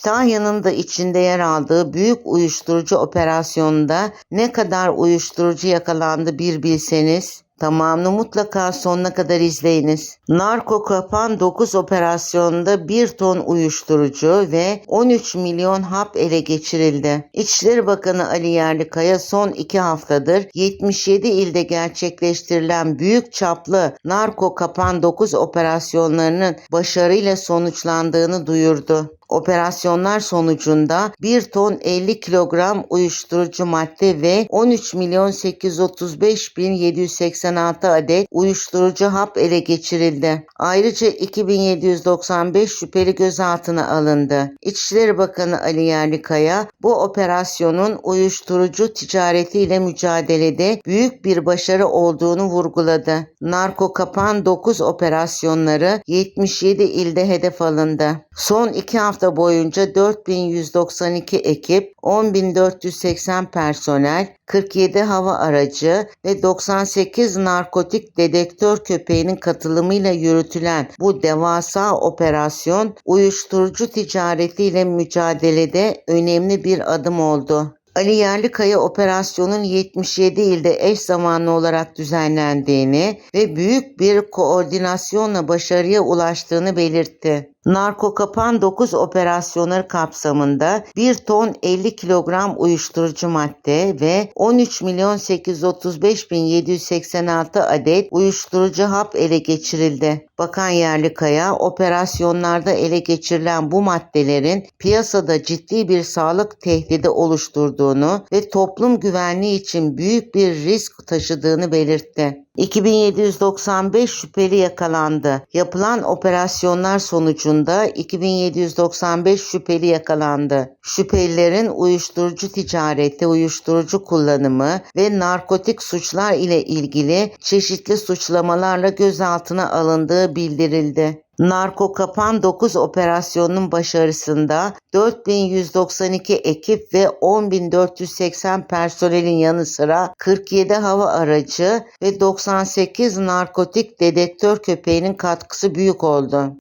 Kütahya'nın da içinde yer aldığı büyük uyuşturucu operasyonunda ne kadar uyuşturucu yakalandı bir bilseniz. Tamamını mutlaka sonuna kadar izleyiniz. Narko Kapan 9 operasyonunda 1 ton uyuşturucu ve 13 milyon hap ele geçirildi. İçişleri Bakanı Ali Yerlikaya son 2 haftadır 77 ilde gerçekleştirilen büyük çaplı Narko Kapan 9 operasyonlarının başarıyla sonuçlandığını duyurdu. Operasyonlar sonucunda 1 ton 50 kilogram uyuşturucu madde ve 13 milyon 835 bin 786 adet uyuşturucu hap ele geçirildi. Ayrıca 2795 şüpheli gözaltına alındı. İçişleri Bakanı Ali Yerlikaya bu operasyonun uyuşturucu ticaretiyle mücadelede büyük bir başarı olduğunu vurguladı. Narko Kapan 9 operasyonları 77 ilde hedef alındı. Son 2 hafta boyunca 4192 ekip, 10480 personel, 47 hava aracı ve 98 narkotik dedektör köpeğinin katılımıyla yürütülen bu devasa operasyon uyuşturucu ticaretiyle mücadelede önemli bir adım oldu. Ali Yerlikaya operasyonun 77 ilde eş zamanlı olarak düzenlendiğini ve büyük bir koordinasyonla başarıya ulaştığını belirtti. Narko Kapan 9 operasyonları kapsamında 1 ton 50 kilogram uyuşturucu madde ve 13 milyon 835 bin 786 adet uyuşturucu hap ele geçirildi. Bakan Yerlikaya operasyonlarda ele geçirilen bu maddelerin piyasada ciddi bir sağlık tehdidi oluşturduğunu ve toplum güvenliği için büyük bir risk taşıdığını belirtti. 2795 şüpheli yakalandı. Yapılan operasyonlar sonucunda 2795 şüpheli yakalandı. Şüphelilerin uyuşturucu ticareti, uyuşturucu kullanımı ve narkotik suçlar ile ilgili çeşitli suçlamalarla gözaltına alındığı bildirildi. Narko Kapan 9 operasyonunun başarısında 4192 ekip ve 10480 personelin yanı sıra 47 hava aracı ve 98 narkotik dedektör köpeğinin katkısı büyük oldu.